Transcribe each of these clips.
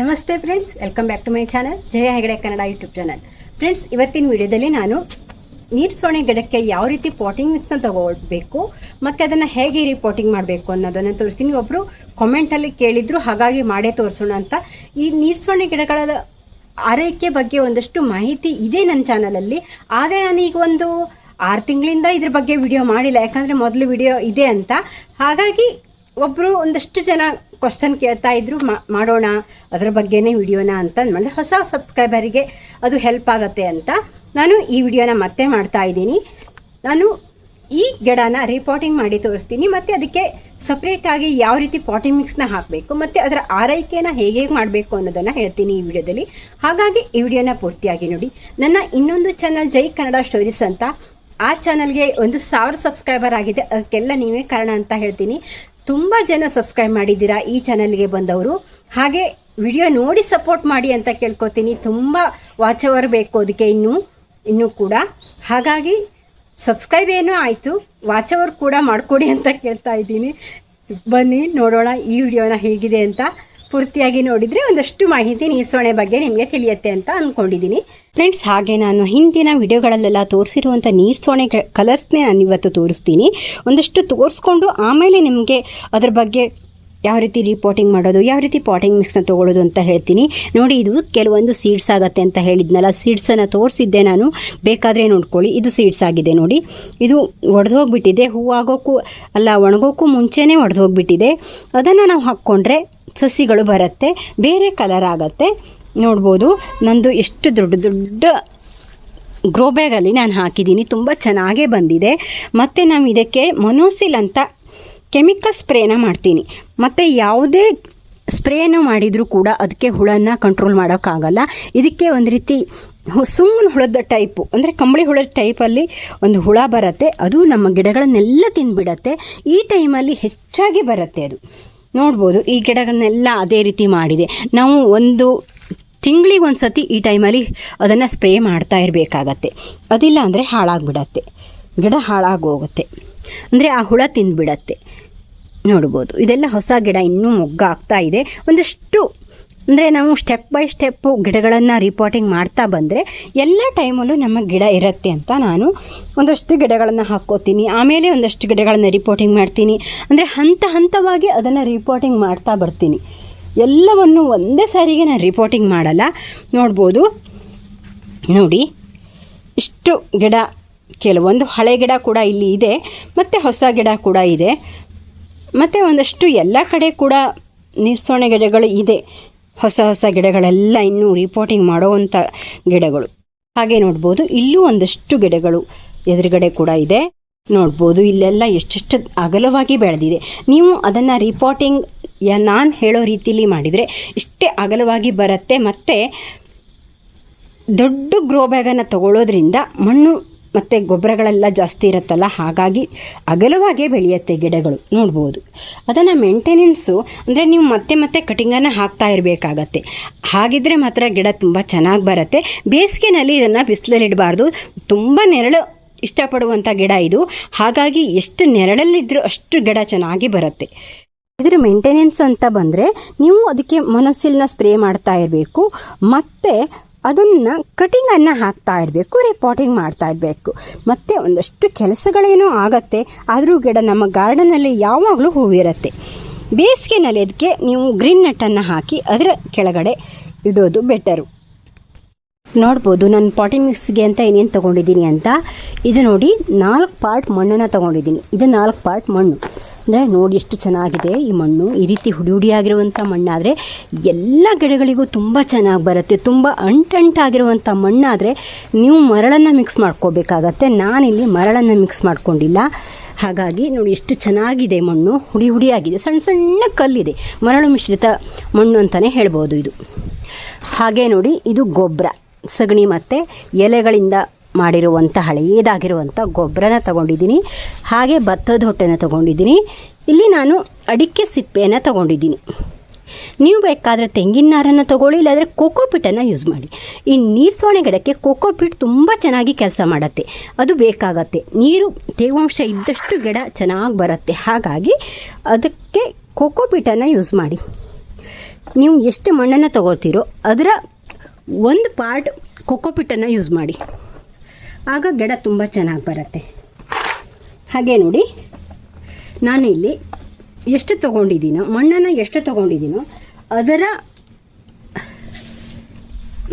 ನಮಸ್ತೆ friends, welcome back to my channel. Jaya Hegde Kannada YouTube channel. Friends, ಇವತ್ತಿನ ವಿಡಿಯೋದಲ್ಲಿ ನಾನು ನೀರು ಸೋಣೆ ಗಿಡಕ್ಕೆ ಯಾವ ರೀತಿ ಪಾಟಿಂಗ್ ಮಿಕ್ಸ್ನ ತಗೊಳ್ಬೇಕು, ಮತ್ತು ಅದನ್ನು ಹೇಗೆ ರಿಪೋರ್ಟಿಂಗ್ ಮಾಡಬೇಕು ಅನ್ನೋದನ್ನು ತೋರಿಸ್ತೀನಿ. ಒಬ್ಬರು ಕಾಮೆಂಟಲ್ಲಿ ಕೇಳಿದ್ರು, ಹಾಗಾಗಿ ಮಾಡೇ ತೋರಿಸೋಣ ಅಂತ. ಈ ನೀರು ಸೋಣೆ ಗಿಡಗಳ ಆರೈಕೆ ಬಗ್ಗೆ ಒಂದಷ್ಟು ಮಾಹಿತಿ ಇದೆ ನನ್ನ ಚಾನಲಲ್ಲಿ ಆದರೆ ನಾನು ಈಗ ಒಂದು ಆರು ತಿಂಗಳಿಂದ ಇದ್ರ ಬಗ್ಗೆ ವಿಡಿಯೋ ಮಾಡಿಲ್ಲ, ಯಾಕಂದರೆ ಮೊದಲು ವಿಡಿಯೋ ಇದೆ ಅಂತ. ಹಾಗಾಗಿ ಒಬ್ಬರು ಒಂದಷ್ಟು ಜನ ಕ್ವಶನ್ ಕೇಳ್ತಾ ಇದ್ರು ಮಾಡೋಣ, ಅದರ ಬಗ್ಗೆನೇ ವಿಡಿಯೋನ ಅಂತ ಅಂದ್ಮೇಲೆ ಹೊಸ ಸಬ್ಸ್ಕ್ರೈಬರಿಗೆ ಅದು ಹೆಲ್ಪ್ ಆಗುತ್ತೆ ಅಂತ ನಾನು ಈ ವಿಡಿಯೋನ ಮತ್ತೆ ಮಾಡ್ತಾ ಇದ್ದೀನಿ. ನಾನು ಈ ಗಿಡನ ರಿಪೋರ್ಟಿಂಗ್ ಮಾಡಿ ತೋರಿಸ್ತೀನಿ. ಮತ್ತು ಅದಕ್ಕೆ ಸಪ್ರೇಟಾಗಿ ಯಾವ ರೀತಿ ಪಾಟಿಂಗ್ ಮಿಕ್ಸ್ನ ಹಾಕಬೇಕು, ಮತ್ತು ಅದರ ಆರೈಕೆನ ಹೇಗೆ ಹೇಗೆ ಮಾಡಬೇಕು ಅನ್ನೋದನ್ನು ಹೇಳ್ತೀನಿ ಈ ವಿಡಿಯೋದಲ್ಲಿ. ಹಾಗಾಗಿ ಈ ವಿಡಿಯೋನ ಪೂರ್ತಿಯಾಗಿ ನೋಡಿ. ನನ್ನ ಇನ್ನೊಂದು ಚಾನಲ್ ಜೈ ಕನ್ನಡ ಸ್ಟೋರೀಸ್ ಅಂತ, ಆ ಚಾನಲ್ಗೆ ಒಂದು ಸಾವಿರ ಸಬ್ಸ್ಕ್ರೈಬರ್ ಆಗಿದೆ ಅದಕ್ಕೆಲ್ಲ ನೀವೇ ಕಾರಣ ಅಂತ ಹೇಳ್ತೀನಿ. ತುಂಬ ಜನ ಸಬ್ಸ್ಕ್ರೈಬ್ ಮಾಡಿದ್ದೀರಾ ಈ ಚಾನಲ್ಗೆ ಬಂದವರು. ಹಾಗೆ ವಿಡಿಯೋ ನೋಡಿ ಸಪೋರ್ಟ್ ಮಾಡಿ ಅಂತ ಕೇಳ್ಕೊತೀನಿ. ತುಂಬ ವಾಚ್ ಅವರ್ ಬೇಕು ಅದಕ್ಕೆ ಇನ್ನೂ ಇನ್ನೂ ಕೂಡ. ಹಾಗಾಗಿ ಸಬ್ಸ್ಕ್ರೈಬ್ ಏನೂ ಆಯಿತು ವಾಚ್ ಅವರ್ ಕೂಡ ಮಾಡಿಕೊಡಿ ಅಂತ ಕೇಳ್ತಾ ಇದ್ದೀನಿ. ಬನ್ನಿ, ನೋಡೋಣ ಈ ವಿಡಿಯೋನ ಹೇಗಿದೆ ಅಂತ. ಪೂರ್ತಿಯಾಗಿ ನೋಡಿದರೆ ಒಂದಷ್ಟು ಮಾಹಿತಿ ನೀಸೋಣೆ ಬಗ್ಗೆ ನಿಮಗೆ ತಿಳಿಯುತ್ತೆ ಅಂತ ಅಂದ್ಕೊಂಡಿದ್ದೀನಿ ಫ್ರೆಂಡ್ಸ್, ಹಾಗೆ ನಾನು ಹಿಂದಿನ ವಿಡಿಯೋಗಳಲ್ಲೆಲ್ಲ ತೋರಿಸಿರುವಂಥ ನೀರ್ಸೋಣೆ ಕಲರ್ಸ್ನೇ ನಾನು ಇವತ್ತು ತೋರಿಸ್ತೀನಿ. ಒಂದಷ್ಟು ತೋರಿಸ್ಕೊಂಡು ಆಮೇಲೆ ನಿಮಗೆ ಅದ್ರ ಬಗ್ಗೆ ಯಾವ ರೀತಿ ರಿಪೋರ್ಟಿಂಗ್ ಮಾಡೋದು, ಯಾವ ರೀತಿ ಪಾಟಿಂಗ್ ಮಿಕ್ಸ್ನ ತೊಗೊಳ್ಳೋದು ಅಂತ ಹೇಳ್ತೀನಿ. ನೋಡಿ, ಇದು ಕೆಲವೊಂದು ಸೀಡ್ಸ್ ಆಗುತ್ತೆ ಅಂತ ಹೇಳಿದ್ನಲ್ಲ ಸೀಡ್ಸನ್ನು ತೋರಿಸಿದ್ದೆ ನಾನು. ಬೇಕಾದರೆ ನೋಡ್ಕೊಳ್ಳಿ, ಇದು ಸೀಡ್ಸ್ ಆಗಿದೆ ನೋಡಿ. ಇದು ಒಡೆದೋಗ್ಬಿಟ್ಟಿದೆ ಹೂವಾಗೋಕ್ಕೂ ಅಲ್ಲ ಒಣಗೋಕ್ಕೂ ಮುಂಚೆನೇ ಒಡೆದೋಗ್ಬಿಟ್ಟಿದೆ. ಅದನ್ನು ನಾವು ಹಾಕ್ಕೊಂಡ್ರೆ ಸಸಿಗಳು ಬರುತ್ತೆ, ಬೇರೆ ಕಲರ್ ಆಗುತ್ತೆ. ನೋಡ್ಬೋದು. ನಂದು ಎಷ್ಟು ದೊಡ್ಡ ದೊಡ್ಡ ಗ್ರೋ ಬ್ಯಾಗಲ್ಲಿ ನಾನು ಹಾಕಿದ್ದೀನಿ. ತುಂಬ ಚೆನ್ನಾಗೇ ಬಂದಿದೆ. ಮತ್ತು ನಾವು ಇದಕ್ಕೆ ಮೊನೋಸಿಲ್ ಅಂತ ಕೆಮಿಕಲ್ ಸ್ಪ್ರೇನ ಮಾಡ್ತೀನಿ. ಮತ್ತು ಯಾವುದೇ ಸ್ಪ್ರೇನ ಮಾಡಿದರೂ ಕೂಡ ಅದಕ್ಕೆ ಹುಳನ್ನು ಕಂಟ್ರೋಲ್ ಮಾಡೋಕ್ಕಾಗಲ್ಲ. ಇದಕ್ಕೆ ಒಂದು ರೀತಿ ಸುಮ್ಮನೆ ಹುಳದ ಟೈಪು ಅಂದರೆ ಕಂಬಳಿ ಹುಳದ ಟೈಪಲ್ಲಿ ಒಂದು ಹುಳ ಬರುತ್ತೆ. ಅದು ನಮ್ಮ ಗಿಡಗಳನ್ನೆಲ್ಲ ತಿಂದುಬಿಡತ್ತೆ. ಈ ಟೈಮಲ್ಲಿ ಹೆಚ್ಚಾಗಿ ಬರುತ್ತೆ ಅದು. ನೋಡ್ಬೋದು, ಈ ಗಿಡಗಳನ್ನೆಲ್ಲ ಅದೇ ರೀತಿ ಮಾಡಿದೆ. ನಾವು ಒಂದು ತಿಂಗಳಿಗೆ ಒಂದು ಸತಿ ಈ ಟೈಮಲ್ಲಿ ಅದನ್ನು ಸ್ಪ್ರೇ ಮಾಡ್ತಾ ಇರಬೇಕಾಗತ್ತೆ. ಅದಿಲ್ಲ ಅಂದರೆ ಹಾಳಾಗಿಬಿಡತ್ತೆ. ಗಿಡ ಹಾಳಾಗೋಗುತ್ತೆ. ಅಂದರೆ ಆ ಹುಳ ತಿಂದುಬಿಡತ್ತೆ. ನೋಡ್ಬೋದು. ಇದೆಲ್ಲ ಹೊಸ ಗಿಡ ಇನ್ನೂ ಮೊಗ್ಗಾಗ್ತಾ ಇದೆ. ಒಂದಷ್ಟು ಅಂದರೆ ನಾವು ಸ್ಟೆಪ್ ಬೈ ಸ್ಟೆಪ್ಪು ಗಿಡಗಳನ್ನು ರಿಪೋರ್ಟಿಂಗ್ ಮಾಡ್ತಾ ಬಂದರೆ ಎಲ್ಲ ಟೈಮಲ್ಲೂ ನಮ್ಮ ಗಿಡ ಇರುತ್ತೆ ಅಂತ ನಾನು ಒಂದಷ್ಟು ಗಿಡಗಳನ್ನು ಹಾಕ್ಕೋತೀನಿ. ಆಮೇಲೆ ಒಂದಷ್ಟು ಗಿಡಗಳನ್ನು ರಿಪೋರ್ಟಿಂಗ್ ಮಾಡ್ತೀನಿ. ಅಂದರೆ ಹಂತ ಹಂತವಾಗಿ ಅದನ್ನು ರಿಪೋರ್ಟಿಂಗ್ ಮಾಡ್ತಾ ಬರ್ತೀನಿ. ಎಲ್ಲವನ್ನು ಒಂದೇ ಸಾರಿಗೆ ನಾನು ರಿಪೋರ್ಟಿಂಗ್ ಮಾಡಲ್ಲ. ನೋಡ್ಬೋದು. ನೋಡಿ, ಇಷ್ಟು ಗಿಡ, ಕೆಲವೊಂದು ಹಳೆ ಗಿಡ ಕೂಡ ಇಲ್ಲಿ ಇದೆ, ಮತ್ತು ಹೊಸ ಗಿಡ ಕೂಡ ಇದೆ. ಮತ್ತು ಒಂದಷ್ಟು ಎಲ್ಲ ಕಡೆ ಕೂಡ ನಿಸೋಣೆ ಗಿಡಗಳು ಇದೆ. ಹೊಸ ಹೊಸ ಗಿಡಗಳೆಲ್ಲ ಇನ್ನೂ ರಿಪೋರ್ಟಿಂಗ್ ಮಾಡೋವಂಥ ಗಿಡಗಳು. ಹಾಗೆ ನೋಡ್ಬೋದು, ಇಲ್ಲೂ ಒಂದಷ್ಟು ಗಿಡಗಳು ಎದುರುಗಡೆ ಕೂಡ ಇದೆ. ನೋಡ್ಬೋದು, ಇಲ್ಲೆಲ್ಲ ಎಷ್ಟೆಷ್ಟು ಅಗಲವಾಗಿ ಬೆಳೆದಿದೆ. ನೀವು ಅದನ್ನು ರಿಪೋರ್ಟಿಂಗ್ ನಾನು ಹೇಳೋ ರೀತಿಲಿ ಮಾಡಿದರೆ ಇಷ್ಟೇ ಅಗಲವಾಗಿ ಬರುತ್ತೆ. ಮತ್ತು ದೊಡ್ಡ ಗ್ರೋ ಬ್ಯಾಗನ್ನು ತಗೊಳ್ಳೋದ್ರಿಂದ ಮಣ್ಣು ಮತ್ತು ಗೊಬ್ಬರಗಳೆಲ್ಲ ಜಾಸ್ತಿ ಇರುತ್ತಲ್ಲ? ಹಾಗಾಗಿ ಅಗಲವಾಗೇ ಬೆಳೆಯುತ್ತೆ ಗಿಡಗಳು. ನೋಡ್ಬೋದು. ಅದನ್ನು ಮೇಂಟೆನೆನ್ಸು ಅಂದರೆ ನೀವು ಮತ್ತೆ ಮತ್ತೆ ಕಟಿಂಗನ್ನು ಹಾಕ್ತಾ ಇರಬೇಕಾಗತ್ತೆ. ಹಾಗಿದ್ರೆ ಮಾತ್ರ ಗಿಡ ತುಂಬ ಚೆನ್ನಾಗಿ ಬರುತ್ತೆ. ಬೇಸಿಗೆನಲ್ಲಿ ಇದನ್ನು ಬಿಸಿಲಲ್ಲಿಡಬಾರ್ದು. ತುಂಬ ನೆರಳು ಇಷ್ಟಪಡುವಂಥ ಗಿಡ ಇದು. ಹಾಗಾಗಿ ಎಷ್ಟು ನೆರಳಲ್ಲಿದ್ದರೂ ಅಷ್ಟು ಗಿಡ ಚೆನ್ನಾಗಿ ಬರುತ್ತೆ. ಇದರ ಮೇಂಟೆನೆನ್ಸ್ ಅಂತ ಬಂದರೆ ನೀವು ಅದಕ್ಕೆ ಮೊನೊಸಿಲ್ನ ಸ್ಪ್ರೇ ಮಾಡ್ತಾ ಇರಬೇಕು, ಮತ್ತು ಅದನ್ನು ಕಟಿಂಗನ್ನು ಹಾಕ್ತಾ ಇರಬೇಕು ರಿಪೋರ್ಟಿಂಗ್ ಮಾಡ್ತಾ ಇರಬೇಕು. ಮತ್ತು ಒಂದಷ್ಟು ಕೆಲಸಗಳೇನೋ ಆಗತ್ತೆ, ಆದರೂ ಗಿಡ ನಮ್ಮ ಗಾರ್ಡನಲ್ಲಿ ಯಾವಾಗಲೂ ಹೂವಿರುತ್ತೆ ಬೇಸಿಗೆನಲ್ಲಿ ಅದಕ್ಕೆ ನೀವು ಗ್ರೀನ್ ನೆಟ್ಟನ್ನು ಹಾಕಿ ಅದರ ಕೆಳಗಡೆ ಇಡೋದು ಬೆಟರು ನೋಡ್ಬೋದು ನಾನು ಪಾಟಿ ಮಿಕ್ಸ್ಗೆ ಅಂತ ಏನೇನು ತೊಗೊಂಡಿದ್ದೀನಿ ಅಂತ. ಇದು ನೋಡಿ ನಾಲ್ಕು ಪಾರ್ಟ್ ಮಣ್ಣನ್ನು ತೊಗೊಂಡಿದ್ದೀನಿ. ಇದು ನಾಲ್ಕು ಪಾರ್ಟ್ ಮಣ್ಣು. ಅಂದರೆ ನೋಡಿ ಎಷ್ಟು ಚೆನ್ನಾಗಿದೆ ಈ ಮಣ್ಣು. ಈ ರೀತಿ ಹುಡಿ ಹುಡಿಯಾಗಿರುವಂಥ ಮಣ್ಣಾದರೆ ಎಲ್ಲ ಗಿಡಗಳಿಗೂ ತುಂಬ ಚೆನ್ನಾಗಿ ಬರುತ್ತೆ. ತುಂಬ ಅಂಟಂಟಾಗಿರುವಂಥ ಮಣ್ಣಾದರೆ ನೀವು ಮರಳನ್ನು ಮಿಕ್ಸ್ ಮಾಡ್ಕೋಬೇಕಾಗತ್ತೆ. ನಾನಿಲ್ಲಿ ಮರಳನ್ನು ಮಿಕ್ಸ್ ಮಾಡ್ಕೊಂಡಿಲ್ಲ. ಹಾಗಾಗಿ ನೋಡಿ ಎಷ್ಟು ಚೆನ್ನಾಗಿದೆ ಮಣ್ಣು. ಹುಡಿ ಹುಡಿಯಾಗಿದೆ. ಸಣ್ಣ ಸಣ್ಣ ಕಲ್ಲಿದೆ. ಮರಳು ಮಿಶ್ರಿತ ಮಣ್ಣು ಅಂತಲೇ ಹೇಳ್ಬೋದು ಇದು. ಹಾಗೆ ನೋಡಿ ಇದು ಗೊಬ್ಬರ ಸಗಣಿ ಮತ್ತು ಎಲೆಗಳಿಂದ ಮಾಡಿರುವಂಥ ಹಳೆಯದಾಗಿರುವಂಥ ಗೊಬ್ಬರನ ತಗೊಂಡಿದ್ದೀನಿ. ಹಾಗೆ ಭತ್ತದ ಹೊಟ್ಟೆನ ತಗೊಂಡಿದ್ದೀನಿ. ಇಲ್ಲಿ ನಾನು ಅಡಿಕೆ ಸಿಪ್ಪೆಯನ್ನು ತಗೊಂಡಿದ್ದೀನಿ. ನೀವು ಬೇಕಾದರೆ ತೆಂಗಿನ ನಾರನ್ನು ತಗೊಳ್ಳಿ, ಇಲ್ಲಾದರೆ ಕೋಕೋಪಿಟನ್ನು ಯೂಸ್ ಮಾಡಿ. ಈ ನೀರ್ಸೋಣೆ ಗಿಡಕ್ಕೆ ಕೋಕೋಪಿಟ್ ತುಂಬ ಚೆನ್ನಾಗಿ ಕೆಲಸ ಮಾಡುತ್ತೆ. ಅದು ಬೇಕಾಗತ್ತೆ. ನೀರು, ತೇವಾಂಶ ಇದ್ದಷ್ಟು ಗಿಡ ಚೆನ್ನಾಗಿ ಬರುತ್ತೆ. ಹಾಗಾಗಿ ಅದಕ್ಕೆ ಕೋಕೋಪಿಟನ್ನು ಯೂಸ್ ಮಾಡಿ. ನೀವು ಎಷ್ಟು ಮಣ್ಣನ್ನು ತಗೊಳ್ತೀರೋ ಅದರ ಒಂದು ಪಾರ್ಟ್ ಕೊಕ್ಕೋಪಿಟ್ಟನ್ನು ಯೂಸ್ ಮಾಡಿ. ಆಗ ಗಿಡ ತುಂಬ ಚೆನ್ನಾಗಿ ಬರುತ್ತೆ. ಹಾಗೆ ನೋಡಿ ನಾನು ಇಲ್ಲಿ ಎಷ್ಟು ತೊಗೊಂಡಿದ್ದೀನೋ, ಮಣ್ಣನ್ನು ಎಷ್ಟು ತೊಗೊಂಡಿದ್ದೀನೋ, ಅದರ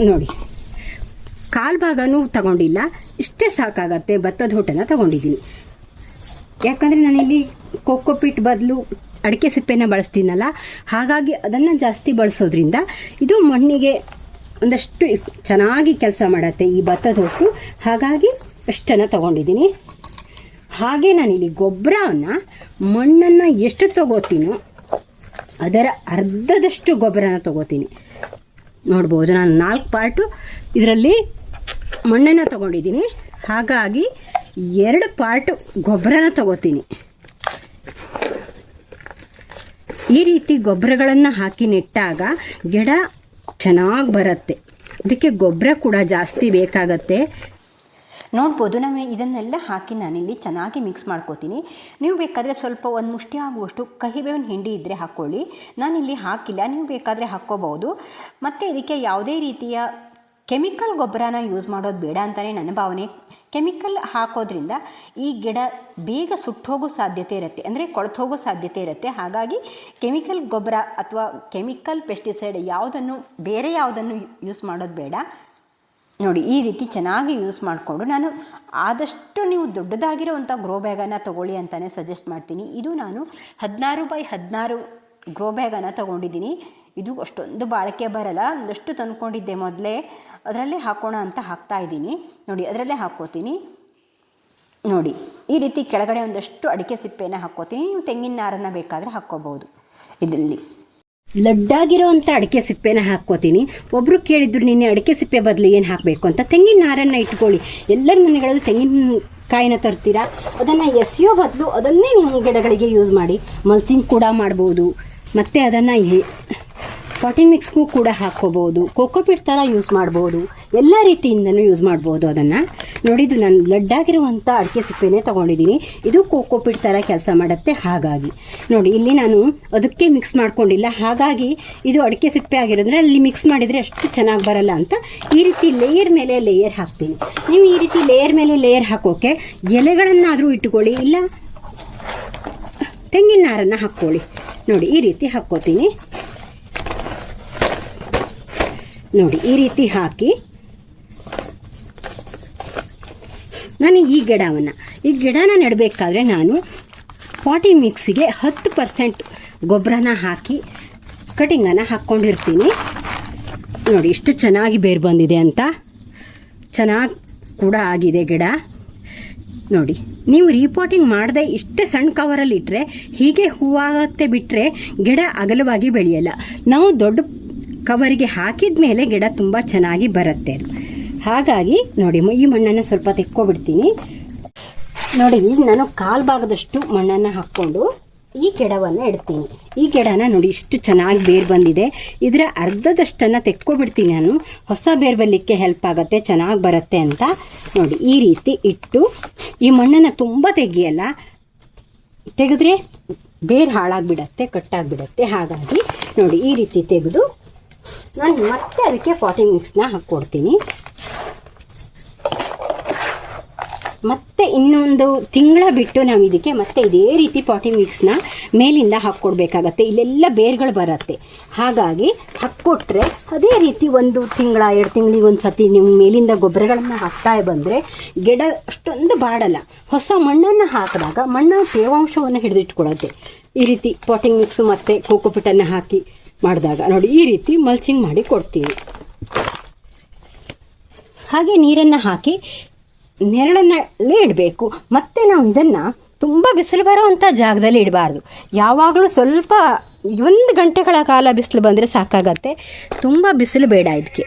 ನೋಡಿ, ಕಾಲು ಭಾಗನೂ ತಗೊಂಡಿಲ್ಲ, ಇಷ್ಟೇ ಸಾಕಾಗತ್ತೆ, ಭತ್ತದ ಹೊಟ್ಟೆನ ತಗೊಂಡಿದ್ದೀನಿ. ಯಾಕಂದರೆ ನಾನಿಲ್ಲಿ ಕೊಕ್ಕೋಪಿಟ್ ಬದಲು ಅಡಿಕೆ ಸಿಪ್ಪೆನ ಬಳಸ್ತೀನಲ್ಲ, ಹಾಗಾಗಿ ಅದನ್ನು ಜಾಸ್ತಿ ಬಳಸೋದ್ರಿಂದ ಇದು ಮಣ್ಣಿಗೆ ಒಂದಷ್ಟು ಚೆನ್ನಾಗಿ ಕೆಲಸ ಮಾಡತ್ತೆ ಈ ಭತ್ತದ ಹೊಟ್ಟು. ಹಾಗಾಗಿ ಅಷ್ಟನ್ನು ತಗೊಂಡಿದ್ದೀನಿ. ಹಾಗೆ ನಾನಿಲ್ಲಿ ಗೊಬ್ಬರವನ್ನು ಮಣ್ಣನ್ನು ಎಷ್ಟು ತಗೋತೀನೋ ಅದರ ಅರ್ಧದಷ್ಟು ಗೊಬ್ಬರನ ತಗೋತೀನಿ. ನೋಡ್ಬೋದು ನಾನು ನಾಲ್ಕು ಪಾರ್ಟು ಇದರಲ್ಲಿ ಮಣ್ಣನ್ನು ತಗೊಂಡಿದ್ದೀನಿ. ಹಾಗಾಗಿ ಎರಡು ಪಾರ್ಟು ಗೊಬ್ಬರನ ತಗೋತೀನಿ. ಈ ರೀತಿ ಗೊಬ್ಬರಗಳನ್ನು ಹಾಕಿ ನೆಟ್ಟಾಗ ಗಿಡ ಚೆನ್ನಾಗಿ ಬರುತ್ತೆ. ಅದಕ್ಕೆ ಗೊಬ್ಬರ ಕೂಡ ಜಾಸ್ತಿ ಬೇಕಾಗತ್ತೆ. ನೋಡ್ಬೋದು ನಾನು ಇದನ್ನೆಲ್ಲ ಹಾಕಿ ನಾನಿಲ್ಲಿ ಚೆನ್ನಾಗಿ ಮಿಕ್ಸ್ ಮಾಡ್ಕೋತೀನಿ. ನೀವು ಬೇಕಾದರೆ ಸ್ವಲ್ಪ ಒಂದು ಮುಷ್ಟಿ ಆಗುವಷ್ಟು ಕಹಿಬೇವಿನ ಹಿಂಡಿ ಇದ್ದರೆ ಹಾಕ್ಕೊಳ್ಳಿ ನಾನಿಲ್ಲಿ ಹಾಕಿಲ್ಲ, ನೀವು ಬೇಕಾದರೆ ಹಾಕ್ಕೋಬಹುದು. ಮತ್ತು ಇದಕ್ಕೆ ಯಾವುದೇ ರೀತಿಯ ಕೆಮಿಕಲ್ ಗೊಬ್ಬರನ ಯೂಸ್ ಮಾಡೋದು ಬೇಡ ಅಂತಲೇ ನನ್ನ ಭಾವನೆ. ಕೆಮಿಕಲ್ ಹಾಕೋದ್ರಿಂದ ಈ ಗಿಡ ಬೇಗ ಸುಟ್ಟೋಗೋ ಸಾಧ್ಯತೆ ಇರುತ್ತೆ. ಅಂದರೆ ಕೊಳ್ತೋಗೋ ಸಾಧ್ಯತೆ ಇರುತ್ತೆ. ಹಾಗಾಗಿ ಕೆಮಿಕಲ್ ಗೊಬ್ಬರ ಅಥವಾ ಕೆಮಿಕಲ್ ಪೆಸ್ಟಿಸೈಡ್ ಯಾವುದನ್ನು, ಬೇರೆ ಯಾವುದನ್ನು ಯೂಸ್ ಮಾಡೋದು ಬೇಡ. ನೋಡಿ, ಈ ರೀತಿ ಚೆನ್ನಾಗಿ ಯೂಸ್ ಮಾಡಿಕೊಂಡು ನಾನು ಆದಷ್ಟು ನೀವು ದೊಡ್ಡದಾಗಿರೋವಂಥ ಗ್ರೋ ಬ್ಯಾಗನ್ನು ತೊಗೊಳ್ಳಿ ಅಂತಲೇ ಸಜೆಸ್ಟ್ ಮಾಡ್ತೀನಿ. ಇದು ನಾನು ಹದಿನಾರು ಬೈ ಹದಿನಾರು ಗ್ರೋ ಬ್ಯಾಗನ್ನು ತೊಗೊಂಡಿದ್ದೀನಿ. ಇದು ಅಷ್ಟೊಂದು ಬಾಳಿಕೆ ಬರಲ್ಲ. ಒಂದಷ್ಟು ತಂದ್ಕೊಂಡಿದ್ದೆ ಮೊದಲೇ. ಅದರಲ್ಲೇ ಹಾಕೋಣ ಅಂತ ಹಾಕ್ತಾ ಇದ್ದೀನಿ. ನೋಡಿ, ಅದರಲ್ಲೇ ಹಾಕ್ಕೋತೀನಿ. ನೋಡಿ, ಈ ರೀತಿ ಕೆಳಗಡೆ ಒಂದಷ್ಟು ಅಡಿಕೆ ಸಿಪ್ಪೆನ ಹಾಕ್ಕೋತೀನಿ. ನೀವು ತೆಂಗಿನ ನಾರನ್ನು ಬೇಕಾದರೆ ಹಾಕ್ಕೋಬೋದು ಇದರಲ್ಲಿ. ಲಡ್ಡಾಗಿರೋವಂಥ ಅಡಿಕೆ ಸಿಪ್ಪೆನ ಹಾಕ್ಕೋತೀನಿ. ಒಬ್ಬರು ಕೇಳಿದ್ರು, ನಿನ್ನೆ ಅಡಿಕೆ ಸಿಪ್ಪೆ ಬದಲು ಏನು ಹಾಕಬೇಕು? ಅಂತ. ತೆಂಗಿನ ನಾರನ್ನು ಇಟ್ಕೊಳ್ಳಿ. ಎಲ್ಲರ ಮನೆಗಳಲ್ಲಿ ತೆಂಗಿನ ಕಾಯಿನ ತರ್ತೀರಾ? ಅದನ್ನು ಎಸೆಯೋ ಬದಲು ಅದನ್ನೇ ನೀವು ಗಿಡಗಳಿಗೆ ಯೂಸ್ ಮಾಡಿ. ಮಲ್ಚಿಂಗ್ ಕೂಡ ಮಾಡ್ಬೋದು. ಮತ್ತು ಅದನ್ನು ಪಾಟಿ ಮಿಕ್ಸ್ಗೂ ಕೂಡ ಹಾಕ್ಕೋಬೋದು. ಕೋಕೋಪಿಟ್ ಥರ ಯೂಸ್ ಮಾಡ್ಬೋದು. ಎಲ್ಲ ರೀತಿಯಿಂದನೂ ಯೂಸ್ ಮಾಡ್ಬೋದು ಅದನ್ನು. ನೋಡಿದ್ದು ನಾನು ಲಡ್ಡಾಗಿರುವಂಥ ಅಡಿಕೆ ಸಿಪ್ಪೆನೇ ತೊಗೊಂಡಿದ್ದೀನಿ. ಇದು ಕೋಕೋಪಿಟ್ ಥರ ಕೆಲಸ ಮಾಡುತ್ತೆ, ಹಾಗಾಗಿ. ನೋಡಿ, ಇಲ್ಲಿ ನಾನು ಅದಕ್ಕೆ ಮಿಕ್ಸ್ ಮಾಡ್ಕೊಂಡಿಲ್ಲ. ಹಾಗಾಗಿ ಇದು ಅಡಿಕೆ ಸಿಪ್ಪೆ ಆಗಿರೋದ್ರೆ ಅಲ್ಲಿ ಮಿಕ್ಸ್ ಮಾಡಿದರೆ ಅಷ್ಟು ಚೆನ್ನಾಗಿ ಬರಲ್ಲ ಅಂತ ಈ ರೀತಿ ಲೇಯರ್ ಮೇಲೆ ಲೇಯರ್ ಹಾಕ್ತೀನಿ. ನೀವು ಈ ರೀತಿ ಲೇಯರ್ ಮೇಲೆ ಲೇಯರ್ ಹಾಕೋಕ್ಕೆ ಎಲೆಗಳನ್ನಾದರೂ ಇಟ್ಕೊಳ್ಳಿ ಇಲ್ಲ ತೆಂಗಿನ ನಾರನ್ನು ಹಾಕ್ಕೊಳ್ಳಿ. ನೋಡಿ, ಈ ರೀತಿ ಹಾಕ್ಕೋತೀನಿ. ನೋಡಿ, ಈ ರೀತಿ ಹಾಕಿ. ನಾನು ಈ ಗಿಡವನ್ನು, ಈ ಗಿಡನ ನೆಡಬೇಕಾದ್ರೆ ನಾನು ಪಾಟಿ ಮಿಕ್ಸಿಗೆ ಹತ್ತು ಪರ್ಸೆಂಟ್ ಗೊಬ್ಬರನ ಹಾಕಿ ಕಟಿಂಗನ್ನು ಹಾಕ್ಕೊಂಡಿರ್ತೀನಿ. ನೋಡಿ, ಇಷ್ಟು ಚೆನ್ನಾಗಿ ಬೇರು ಬಂದಿದೆ ಅಂತ. ಚೆನ್ನಾಗಿ ಕೂಡ ಆಗಿದೆ ಗಿಡ. ನೋಡಿ, ನೀವು ರೀಪೋಟಿಂಗ್ ಮಾಡದೆ ಇಷ್ಟೇ ಸಣ್ಣ ಕವರಲ್ಲಿ ಇಟ್ಟರೆ ಹೀಗೆ ಹೂವಾಗತ್ತೆ ಬಿಟ್ಟರೆ ಗಿಡ ಅಗಲವಾಗಿ ಬೆಳೆಯಲ್ಲ. ನಾವು ದೊಡ್ಡ ಕವರಿಗೆ ಹಾಕಿದ ಮೇಲೆ ಗಿಡ ತುಂಬ ಚೆನ್ನಾಗಿ ಬರುತ್ತೆ. ಹಾಗಾಗಿ ನೋಡಿ ಈ ಮಣ್ಣನ್ನು ಸ್ವಲ್ಪ ತೆಕ್ಕೊಬಿಡ್ತೀನಿ. ನೋಡಿ, ಈಗ ನಾನು ಕಾಲು ಭಾಗದಷ್ಟು ಮಣ್ಣನ್ನು ಹಾಕ್ಕೊಂಡು ಈ ಗಿಡವನ್ನು ಇಡ್ತೀನಿ. ಈ ಗಿಡನ ನೋಡಿ, ಇಷ್ಟು ಚೆನ್ನಾಗಿ ಬೇರು ಬಂದಿದೆ. ಇದರ ಅರ್ಧದಷ್ಟನ್ನು ತೆಕ್ಕೊಬಿಡ್ತೀನಿ ನಾನು. ಹೊಸ ಬೇರು ಬರಲಿಕ್ಕೆ ಹೆಲ್ಪ್ ಆಗುತ್ತೆ, ಚೆನ್ನಾಗಿ ಬರುತ್ತೆ ಅಂತ. ನೋಡಿ, ಈ ರೀತಿ ಇಟ್ಟು ಈ ಮಣ್ಣನ್ನು ತುಂಬ ತೆಗಿಯಲ್ಲ. ತೆಗೆದ್ರೆ ಬೇರು ಹಾಳಾಗಿಬಿಡತ್ತೆ, ಕಟ್ಟಾಗಿಬಿಡತ್ತೆ. ಹಾಗಾಗಿ ನೋಡಿ, ಈ ರೀತಿ ತೆಗೆದು ನಾನು ಮತ್ತೆ ಅದಕ್ಕೆ ಪಾಟಿಂಗ್ ಮಿಕ್ಸ್ನ ಹಾಕ್ಕೊಡ್ತೀನಿ ಮತ್ತೆ ಇನ್ನೊಂದು ತಿಂಗಳ ಬಿಟ್ಟು ನಾವು ಇದಕ್ಕೆ ಮತ್ತೆ ಇದೇ ರೀತಿ ಪಾಟಿಂಗ್ ಮಿಕ್ಸ್ನ ಮೇಲಿಂದ ಹಾಕ್ಕೊಡ್ಬೇಕಾಗತ್ತೆ ಇಲ್ಲೆಲ್ಲ ಬೇರ್ಗಳು ಬರುತ್ತೆ. ಹಾಗಾಗಿ ಹಾಕ್ಕೊಟ್ರೆ ಅದೇ ರೀತಿ ಒಂದು ತಿಂಗಳ, ಎರಡು ತಿಂಗಳಿಗೆ ಒಂದು ಸತಿ ನಿಮ್ಮ ಮೇಲಿಂದ ಗೊಬ್ಬರಗಳನ್ನು ಹಾಕ್ತಾ ಬಂದರೆ ಗಿಡ ಅಷ್ಟೊಂದು ಬಾಡಲ್ಲ. ಹೊಸ ಮಣ್ಣನ್ನು ಹಾಕಿದಾಗ ಮಣ್ಣ ತೇವಾಂಶವನ್ನು ಹಿಡಿದಿಟ್ಕೊಳತ್ತೆ ಈ ರೀತಿ ಪಾಟಿಂಗ್ ಮಿಕ್ಸು ಮತ್ತು ಕೋಕೋಪಿಟನ್ನು ಹಾಕಿ ಮಾಡಿದಾಗ. ನೋಡಿ, ಈ ರೀತಿ ಮಲ್ಚಿಂಗ್ ಮಾಡಿ ಕೊಡ್ತೀವಿ. ಹಾಗೆ ನೀರನ್ನು ಹಾಕಿ ನೆರಳನ್ನಲ್ಲೇ ಇಡಬೇಕು. ಮತ್ತು ನಾವು ಇದನ್ನು ತುಂಬ ಬಿಸಿಲು ಬರೋವಂಥ ಜಾಗದಲ್ಲಿ ಇಡಬಾರ್ದು. ಯಾವಾಗಲೂ ಸ್ವಲ್ಪ ಒಂದು ಗಂಟೆಗಳ ಕಾಲ ಬಿಸಿಲು ಬಂದರೆ ಸಾಕಾಗತ್ತೆ. ತುಂಬ ಬಿಸಿಲು ಬೇಡ ಇದಕ್ಕೆ.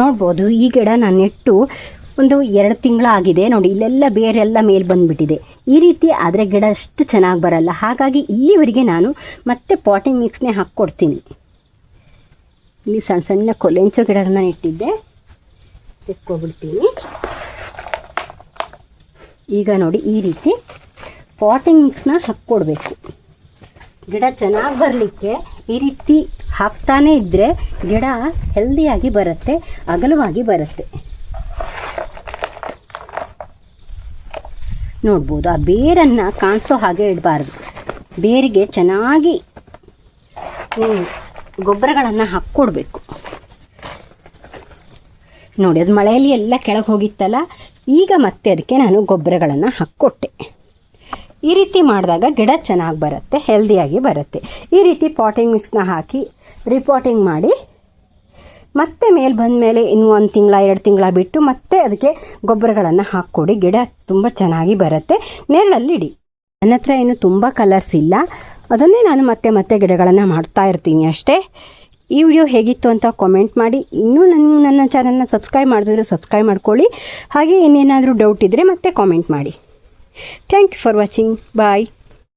ನೋಡ್ಬೋದು, ಈ ಗಿಡ ನಾನು ನೆಟ್ಟು ಒಂದು ಎರಡು ತಿಂಗಳಾಗಿದೆ. ನೋಡಿ, ಇಲ್ಲೆಲ್ಲ ಬೇರೆಲ್ಲ ಮೇಲೆ ಬಂದುಬಿಟ್ಟಿದೆ. ಈ ರೀತಿ ಆದರೆ ಗಿಡ ಅಷ್ಟು ಚೆನ್ನಾಗಿ ಬರಲ್ಲ. ಹಾಗಾಗಿ ಇಲ್ಲಿವರೆಗೆ ನಾನು ಮತ್ತೆ ಪಾಟಿಂಗ್ ಮಿಕ್ಸ್ನೇ ಹಾಕ್ಕೊಡ್ತೀನಿ. ಇಲ್ಲಿ ಸಣ್ಣ ಸಣ್ಣ ಕೊಲೆಂಚೋ ಗಿಡಗಳನ್ನ ಇಟ್ಟಿದ್ದೆ ತೆಕ್ಕೊಬಿಡ್ತೀನಿ. ಈಗ ನೋಡಿ, ಈ ರೀತಿ ಪಾಟಿಂಗ್ ಮಿಕ್ಸ್ನ ಹಾಕ್ಕೊಡ್ಬೇಕು. ಗಿಡ ಚೆನ್ನಾಗಿ ಬರಲಿಕ್ಕೆ ಈ ರೀತಿ ಹಾಕ್ತಾನೇ ಇದ್ದರೆ ಗಿಡ ಹೆಲ್ದಿಯಾಗಿ ಬರುತ್ತೆ, ಅಗಲವಾಗಿ ಬರುತ್ತೆ. ನೋಡ್ಬೋದು. ಆ ಬೇರನ್ನು ಕಾಣಿಸೋ ಹಾಗೆ ಇಡಬಾರ್ದು. ಬೇರಿಗೆ ಚೆನ್ನಾಗಿ ಗೊಬ್ಬರಗಳನ್ನು ಹಾಕ್ಕೊಡ್ಬೇಕು. ನೋಡಿ, ಅದು ಮಳೆಯಲ್ಲಿ ಎಲ್ಲ ಕೆಳಗೆ ಹೋಗಿತ್ತಲ್ಲ, ಈಗ ಮತ್ತೆ ಅದಕ್ಕೆ ನಾನು ಗೊಬ್ಬರಗಳನ್ನು ಹಾಕ್ಕೊಟ್ಟೆ. ಈ ರೀತಿ ಮಾಡಿದಾಗ ಗಿಡ ಚೆನ್ನಾಗಿ ಬರುತ್ತೆ ಹೆಲ್ದಿಯಾಗಿ ಬರುತ್ತೆ. ಈ ರೀತಿ ಪಾಟಿಂಗ್ ಮಿಕ್ಸ್ನ ಹಾಕಿ ರಿಪಾಟಿಂಗ್ ಮಾಡಿ ಮತ್ತೆ ಮೇಲೆ ಬಂದ ಮೇಲೆ ಇನ್ನು ಒಂದು ತಿಂಗಳ, ಎರಡು ತಿಂಗಳ ಬಿಟ್ಟು ಮತ್ತೆ ಅದಕ್ಕೆ ಗೊಬ್ಬರಗಳನ್ನು ಹಾಕ್ಕೊಡಿ. ಗಿಡ ತುಂಬ ಚೆನ್ನಾಗಿ ಬರುತ್ತೆ. ನೆರಳಲ್ಲಿ ಇಡಿ. ನನ್ನ ಹತ್ರ ಏನು ತುಂಬ ಕಲರ್ಸ್ ಇಲ್ಲ. ಅದನ್ನೇ ನಾನು ಮತ್ತೆ ಮತ್ತೆ ಗಿಡಗಳನ್ನು ಮಾಡ್ತಾ ಇರ್ತೀನಿ ಅಷ್ಟೇ. ಈ ವಿಡಿಯೋ ಹೇಗಿತ್ತು ಅಂತ ಕಾಮೆಂಟ್ ಮಾಡಿ. ಇನ್ನೂ ನನ್ನ ನನ್ನ ಚಾನಲ್ನ ಸಬ್ಸ್ಕ್ರೈಬ್ ಮಾಡಿದ್ರೆ ಸಬ್ಸ್ಕ್ರೈಬ್ ಮಾಡ್ಕೊಳ್ಳಿ. ಹಾಗೆ ಇನ್ನೇನಾದರೂ ಡೌಟ್ ಇದ್ದರೆ ಮತ್ತೆ ಕಾಮೆಂಟ್ ಮಾಡಿ. Thank you for watching bye